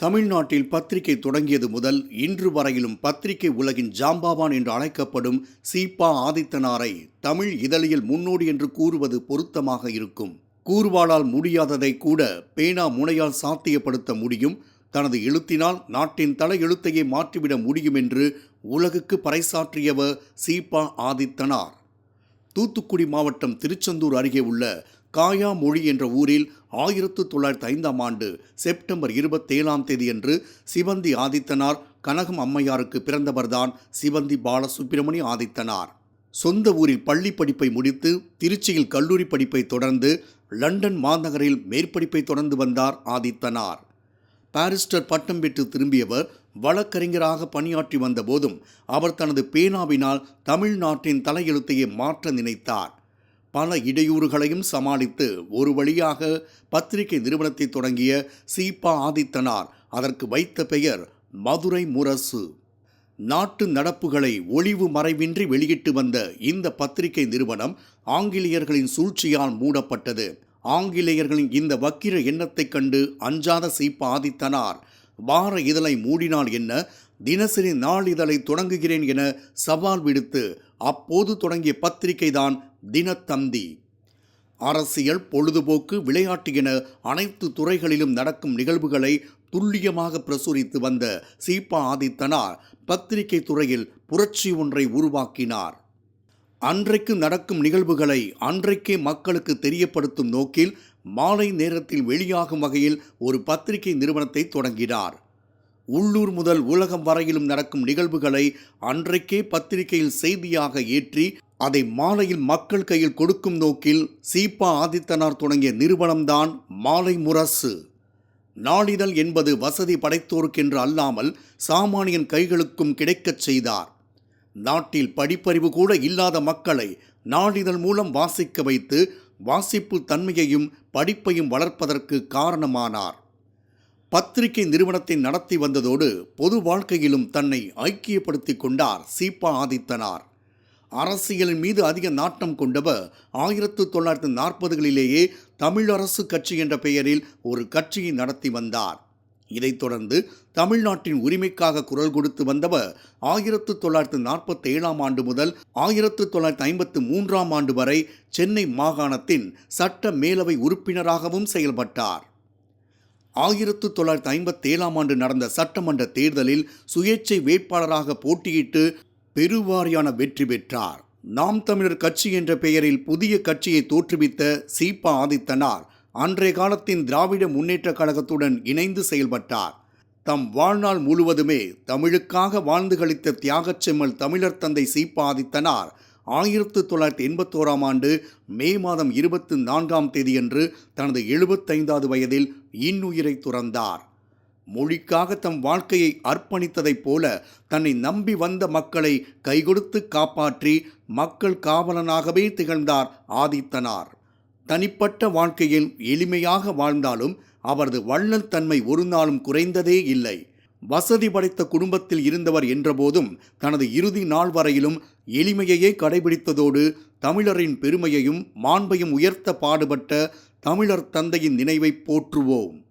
தமிழ்நாட்டில் பத்திரிகை தொடங்கியது முதல் இன்று வரையிலும் பத்திரிகை உலகின் ஜாம்பாவான் என்று அழைக்கப்படும் சீபா ஆதித்தனாரை தமிழ் இதழியல் முன்னோடி என்று கூறுவது பொருத்தமாக இருக்கும். கூர்வாளால் முடியாததை கூட பேனா முனையால் சாத்தியப்படுத்த முடியும். தனது எழுத்தினால் நாட்டின் தலை எழுத்தையே மாற்றிவிட முடியும் என்று உலகுக்கு பறைசாற்றியவர் சீபா ஆதித்தனார். தூத்துக்குடி மாவட்டம் திருச்செந்தூர் அருகே உள்ள காயாமொழி என்ற ஊரில் ஆயிரத்து தொள்ளாயிரத்து ஐந்தாம் ஆண்டு செப்டம்பர் இருபத்தேழாம் தேதியன்று சிவந்தி ஆதித்தனார் கனகம் அம்மையாருக்கு பிறந்தவர்தான் சிவந்தி பாலசுப்பிரமணி ஆதித்தனார். சொந்த ஊரில் பள்ளி படிப்பை முடித்து திருச்சியில் கல்லூரி படிப்பை தொடர்ந்து லண்டன் மாநகரில் மேற்படிப்பை தொடர்ந்து வந்தார் ஆதித்தனார். பாரிஸ்டர் பட்டம் பெற்று திரும்பியவர் வழக்கறிஞராக பணியாற்றி வந்தபோதும் அவர் தனது பேனாவினால் தமிழ்நாட்டின் தலையெழுத்தையே மாற்ற நினைத்தார். பல இடையூறுகளையும் சமாளித்து ஒரு வழியாக பத்திரிகை நிறுவனத்தை தொடங்கிய சீபா ஆதித்தனார் அதற்கு வைத்த பெயர் மதுரை முரசு. நாட்டு நடப்புகளை ஒளிவு மறைவின்றி வெளியிட்டு வந்த இந்த பத்திரிகை நிறுவனம் ஆங்கிலேயர்களின் சூழ்ச்சியால் மூடப்பட்டது. ஆங்கிலேயர்களின் இந்த வக்கிர எண்ணத்தைக் கண்டு அஞ்சாத சீப்பா ஆதித்தனார் வார இதழை மூடினால் என்ன? தினசரி நாளிதழை தொடங்குகிறேன் என சவால் விடுத்து அப்போது தொடங்கிய பத்திரிகைதான் தினத்தந்தி. அரசியல் பொழுதுபோக்கு விளையாட்டு என அனைத்து துறைகளிலும் நடக்கும் நிகழ்வுகளை துல்லியமாக பிரசுரித்து வந்த சீபா ஆதித்தனார் பத்திரிகை துறையில் புரட்சி ஒன்றை உருவாக்கினார். அன்றைக்கு நடக்கும் நிகழ்வுகளை அன்றைக்கே மக்களுக்கு தெரியப்படுத்தும் நோக்கில் மாலை நேரத்தில் வெளியாகும் வகையில் ஒரு பத்திரிகை நிறுவனத்தை தொடங்கினார். உள்ளூர் முதல் உலகம் வரையிலும் நடக்கும் நிகழ்வுகளை அன்றைக்கே பத்திரிகையில் செய்தியாக ஏற்றி அதை மாலையில் மக்கள் கையில் கொடுக்கும் நோக்கில் சீபா ஆதித்தனார் தொடங்கிய நிறுவனம்தான் மாலை முரசு. நாளிதழ் என்பது வசதி படைத்தோருக்கென்று அல்லாமல் சாமானியன் கைகளுக்கும் கிடைக்கச் செய்தார். நாட்டில் படிப்பறிவு கூட இல்லாத மக்களை நாளிதழ் மூலம் வாசிக்க வைத்து வாசிப்பு தன்மையையும் படிப்பையும் வளர்ப்பதற்கு காரணமானார். பத்திரிகை நிறுவனத்தை நடத்தி வந்ததோடு பொது வாழ்க்கையிலும் தன்னை ஐக்கியப்படுத்தி கொண்டார் சீபா ஆதித்தனார். அரசியலின் மீது அதிக நாட்டம் கொண்டவர் ஆயிரத்து தொள்ளாயிரத்து நாற்பதுகளிலேயே தமிழரசு கட்சி என்ற பெயரில் ஒரு கட்சியை நடத்தி வந்தார். இதைத் தொடர்ந்து தமிழ்நாட்டின் உரிமைக்காக குரல் கொடுத்து வந்தவர் ஆயிரத்து தொள்ளாயிரத்து நாற்பத்தி ஏழாம் ஆண்டு முதல் ஆயிரத்து தொள்ளாயிரத்து ஐம்பத்து மூன்றாம் ஆண்டு வரை சென்னை மாகாணத்தின் சட்ட மேலவை உறுப்பினராகவும் செயல்பட்டார். ஆயிரத்து தொள்ளாயிரத்து ஐம்பத்தி ஏழாம் ஆண்டு நடந்த சட்டமன்ற தேர்தலில் சுயேட்சை வேட்பாளராக போட்டியிட்டு பெருவாரியான வெற்றி பெற்றார். நாம் தமிழர் கட்சி என்ற பெயரில் புதிய கட்சியை தோற்றுவித்த சீபா ஆதித்தனார் அன்றைய காலத்தின் திராவிட முன்னேற்றக் கழகத்துடன் இணைந்து செயல்பட்டார். தம் வாழ்நாள் முழுவதுமே தமிழுக்காக வாழ்ந்து கழித்த தியாகச் செம்மல் தமிழர் தந்தை சீபா ஆதித்தனார் ஆயிரத்து தொள்ளாயிரத்தி எண்பத்தோராம் ஆண்டு மே மாதம் இருபத்தி நான்காம் தேதியன்று தனது எழுபத்தைந்தாவது வயதில் இன்னுயிரை துறந்தார். மொழிக்காக தம் வாழ்க்கையை அர்ப்பணித்ததைப் போல தன்னை நம்பி வந்த மக்களை கைகொடுத்து காப்பாற்றி மக்கள் காவலனாகவே திகழ்ந்தார் ஆதித்தனார். தனிப்பட்ட வாழ்க்கையில் எளிமையாக வாழ்ந்தாலும் அவரது வள்ளல் தன்மை ஒரு நாளும் குறைந்ததே இல்லை. வசதி படைத்த குடும்பத்தில் இருந்தவர் என்றபோதும் தனது இறுதி நாள் வரையிலும் எளிமையையே கடைபிடித்ததோடு தமிழரின் பெருமையையும் மாண்பையும் உயர்த்த பாடுபட்ட தமிழர் தந்தையின் நினைவை போற்றுவோம்.